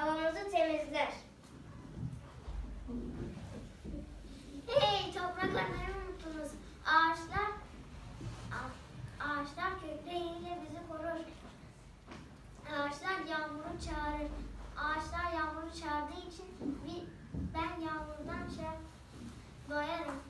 Havamızı temizler. Hey toprakları unuttunuz. Ağaçlar ağaçlar kökleriyle bizi korur. Ağaçlar yağmuru çağırır. Ağaçlar yağmuru çağırdığı için bir, ben yağmurdan şey doyarım.